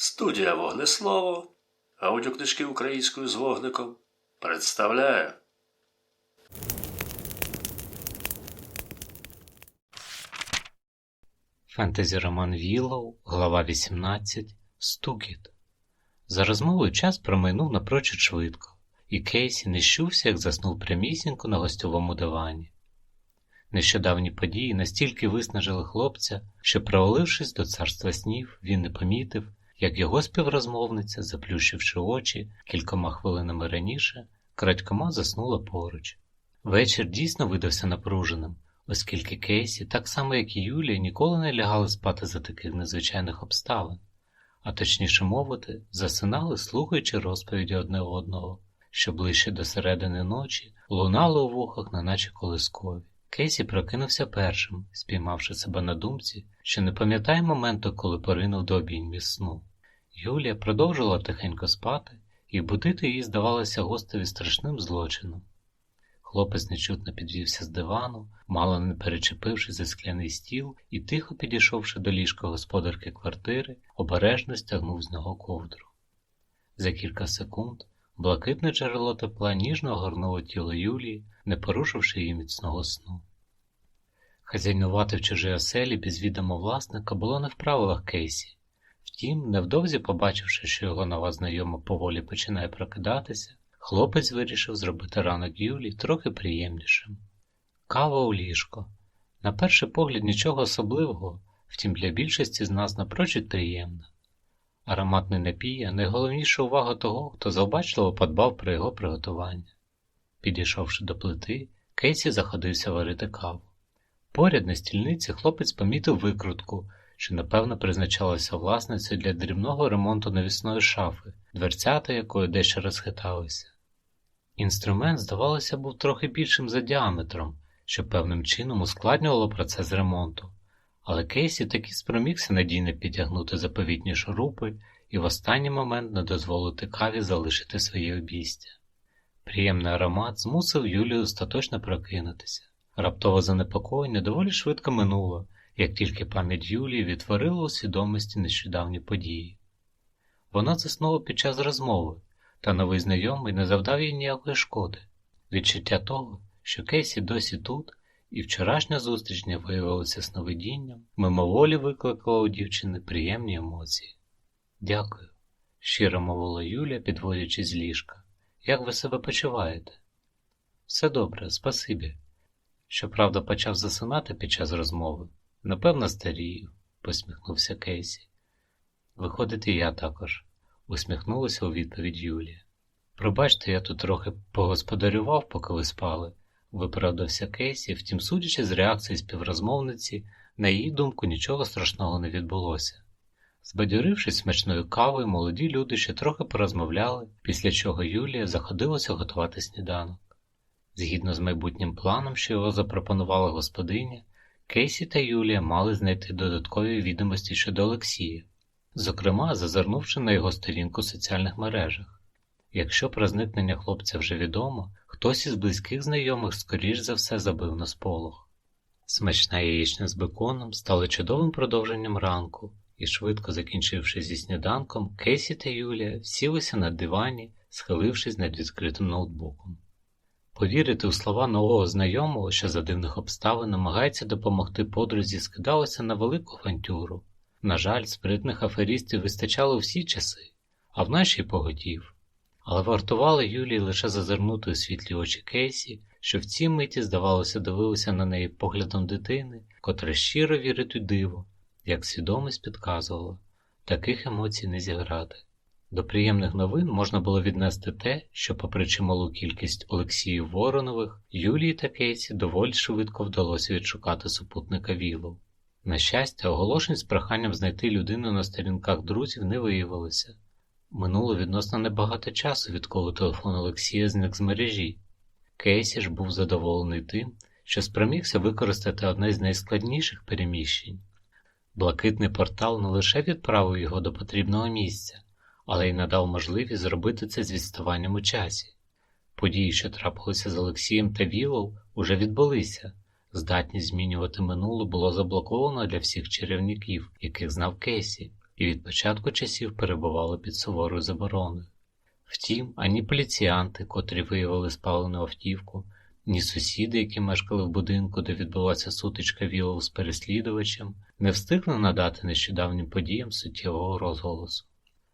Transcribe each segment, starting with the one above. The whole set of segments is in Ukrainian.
Студія Вогнеслово, аудіокнижки українською з вогником представляє. Фентезі роман Віллоу, глава 18. Стукіт. За розмовою час промайнув напрочуд швидко, і Кейсі не щувся, як заснув прямісінько на гостьовому дивані. Нещодавні події настільки виснажили хлопця, що, провалившись до царства снів, він не помітив, як його співрозмовниця, заплющивши очі кількома хвилинами раніше, крадькома заснула поруч. Вечір дійсно видався напруженим, оскільки Кейсі, так само як і Юлія, ніколи не лягали спати за таких незвичайних обставин, а точніше мовити, засинали, слухаючи розповіді одне одного, що ближче до середини ночі лунали у вухах, неначе колискові. Кейсі прокинувся першим, спіймавши себе на думці, що не пам'ятає моменту, коли поринув до обіймів сну. Юлія продовжувала тихенько спати, і будити її здавалося гостеві страшним злочином. Хлопець нечутно підвівся з дивану, мало не перечепивши за скляний стіл і, тихо підійшовши до ліжка господарки квартири, обережно стягнув з нього ковдру. За кілька секунд блакитне джерело тепла ніжно огорнуло тіло Юлії, не порушивши її міцного сну. Хазяйнувати в чужій оселі без відома власника було не в правилах Кейсі. Втім, невдовзі побачивши, що його нова знайома поволі починає прокидатися, хлопець вирішив зробити ранок Юлі трохи приємнішим. Кава у ліжко. На перший погляд нічого особливого, втім для більшості з нас напрочуд приємна. Ароматний напій – найголовніша увага того, хто завбачливо подбав про його приготування. Підійшовши до плити, Кейсі заходився варити каву. Поряд на стільниці хлопець помітив викрутку, що напевно призначалася власницею для дрібного ремонту навісної шафи, дверцята якої дещо розхиталися. Інструмент, здавалося, був трохи більшим за діаметром, що певним чином ускладнювало процес ремонту, але Кейсі таки спромігся надійно підтягнути заповітні шурупи і в останній момент не дозволити каві залишити своє обійстя. Приємний аромат змусив Юлію остаточно прокинутися. Раптове занепокоєння доволі швидко минуло, як тільки пам'ять Юлії відтворила у свідомості нещодавні події. Вона заснула під час розмови, та новий знайомий не завдав їй ніякої шкоди. Відчуття того, що Кейсі досі тут, і вчорашня зустріч не виявилася сновидінням, мимоволі викликало у дівчини приємні емоції. Дякую, щиро мовила Юлія, підводячись з ліжка. Як ви себе почуваєте? Все добре, спасибі. Щоправда, почав засинати під час розмови. Напевно, старію, посміхнувся Кейсі. Виходить, і я також, усміхнулася у відповідь Юлія. Пробачте, я тут трохи погосподарював, поки ви спали, виправдався Кейсі, втім, судячи з реакції співрозмовниці, на її думку нічого страшного не відбулося. Збадьорившись смачною кавою, молоді люди ще трохи порозмовляли, після чого Юлія заходилася готувати сніданок. Згідно з майбутнім планом, що його запропонувала господиня, Кейсі та Юлія мали знайти додаткові відомості щодо Олексія, зокрема, зазирнувши на його сторінку в соціальних мережах. Якщо про зникнення хлопця вже відомо, хтось із близьких знайомих, скоріш за все, забив на сполох. Смачна яєчня з беконом стала чудовим продовженням ранку, і, швидко закінчивши зі сніданком, Кейсі та Юлія сілися на дивані, схилившись над відкритим ноутбуком. Повірити у слова нового знайомого, що за дивних обставин намагається допомогти подрузі, скидалося на велику авантюру. На жаль, спритних аферістів вистачало всі часи, а в нашій поготів. Але вартувало Юлії лише зазирнути у світлі очі Кейсі, що в цій миті, здавалося, дивилися на неї поглядом дитини, котра щиро вірить у диво, як свідомість підказувала, таких емоцій не зіграти. До приємних новин можна було віднести те, що, попри чималу кількість Олексіїв Воронових, Юлії та Кейсі доволі швидко вдалося відшукати супутника Вілов. На щастя, оголошень з проханням знайти людину на сторінках друзів не виявилося. Минуло відносно небагато часу, відколи телефон Олексія зник з мережі. Кейсі ж був задоволений тим, що спромігся використати одне з найскладніших переміщень. Блакитний портал не лише відправив його до потрібного місця, але й надав можливість зробити це з відставанням у часі. Події, що трапилися з Олексієм та Вілов, уже відбулися. Здатність змінювати минуле було заблоковано для всіх чарівників, яких знав Кейсі, і від початку часів перебували під суворою забороною. Втім, ані поліціянти, котрі виявили спалену автівку, ні сусіди, які мешкали в будинку, де відбулася сутичка Вілов з переслідувачем, не встигли надати нещодавнім подіям суттєвого розголосу.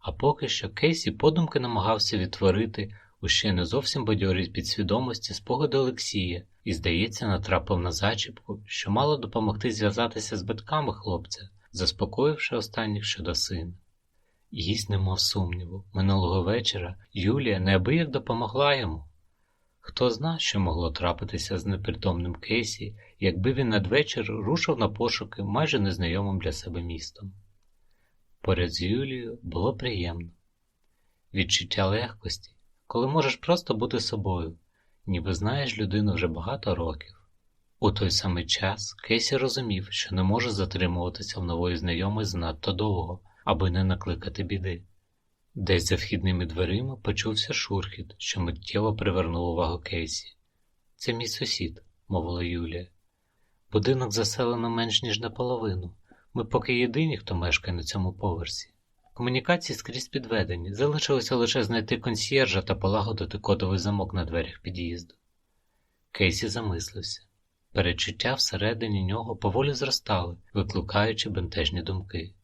А поки що Кейсі подумки намагався відтворити у ще не зовсім бадьорій підсвідомості спогади Олексія і, здається, натрапив на зачіпку, що мало допомогти зв'язатися з батьками хлопця, заспокоївши останніх щодо сина. Гість не мав сумніву. Минулого вечора Юлія неабияк допомогла йому. Хто зна, що могло трапитися з непритомним Кейсі, якби він надвечір рушив на пошуки майже незнайомим для себе містом. Поряд з Юлією було приємно. Відчуття легкості, коли можеш просто бути собою, ніби знаєш людину вже багато років. У той самий час Кейсі розумів, що не може затримуватися в нової знайомої занадто довго, аби не накликати біди. Десь за вхідними дверима почувся шурхіт, що миттєво привернув увагу Кейсі. Це мій сусід, мовила Юлія. Будинок заселено менш ніж наполовину. Ми поки єдині, хто мешкає на цьому поверсі. Комунікації скрізь підведені, залишилося лише знайти консьєржа та полагодити кодовий замок на дверях під'їзду. Кейсі замислився. Перечуття всередині нього поволі зростали, викликаючи бентежні думки.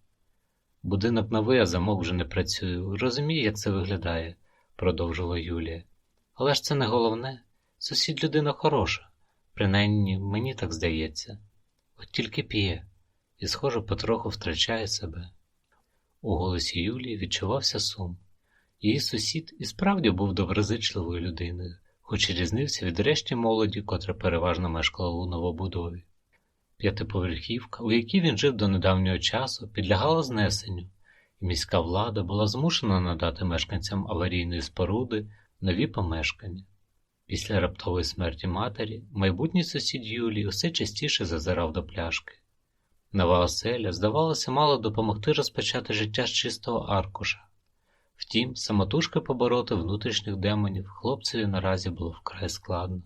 Будинок новий, а замок вже не працює. Розумію, як це виглядає, продовжила Юлія. Але ж це не головне. Сусід людина хороша, принаймні мені так здається. От тільки п'є, і, схоже, потроху втрачає себе. У голосі Юлії відчувався сум. Її сусід і справді був доброзичливою людиною, хоч і різнився від решті молоді, котра переважно мешкала у новобудові. П'ятиповерхівка, у якій він жив до недавнього часу, підлягала знесенню, і міська влада була змушена надати мешканцям аварійної споруди нові помешкання. Після раптової смерті матері майбутній сусід Юлії усе частіше зазирав до пляшки. Нова оселя, здавалося, мала допомогти розпочати життя з чистого аркуша. Втім, самотужки побороти внутрішніх демонів хлопцеві наразі було вкрай складно.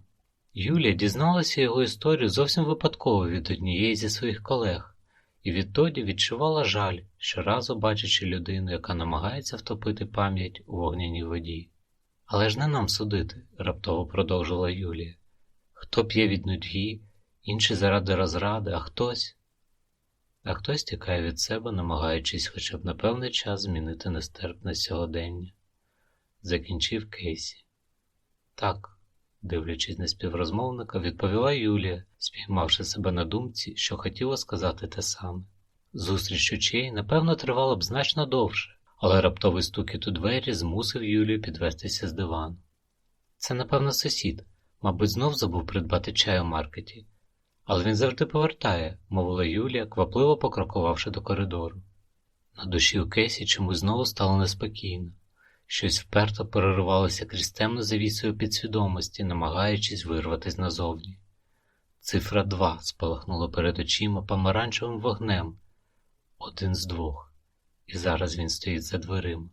Юлія дізналася його історію зовсім випадково від однієї зі своїх колег, і відтоді відчувала жаль, щоразу бачачи людину, яка намагається втопити пам'ять у вогняній воді. Але ж не нам судити, раптово продовжила Юлія. Хто п'є від нудьги, інший заради розради, а хтось. А хтось тікає від себе, намагаючись хоча б на певний час змінити нестерпне сьогодення. Закінчив Кейсі. Так, дивлячись на співрозмовника, відповіла Юлія, спіймавши себе на думці, що хотіла сказати те саме. Зустріч очей, напевно, тривала б значно довше, але раптовий стукіт у двері змусив Юлію підвестися з дивану. Це, напевно, сусід, мабуть, знов забув придбати чай у маркеті. Але він завжди повертає, мовила Юлія, квапливо покрокувавши до коридору. На душі у Кейсі чомусь знову стало неспокійно. Щось вперто переривалося крізь темну завісою підсвідомості, намагаючись вирватися назовні. Цифра два спалахнула перед очима помаранчевим вогнем. Один з двох. І зараз він стоїть за дверима.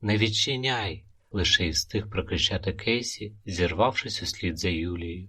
Не відчиняй! лише й встиг прокричати Кейсі, зірвавшись услід за Юлією.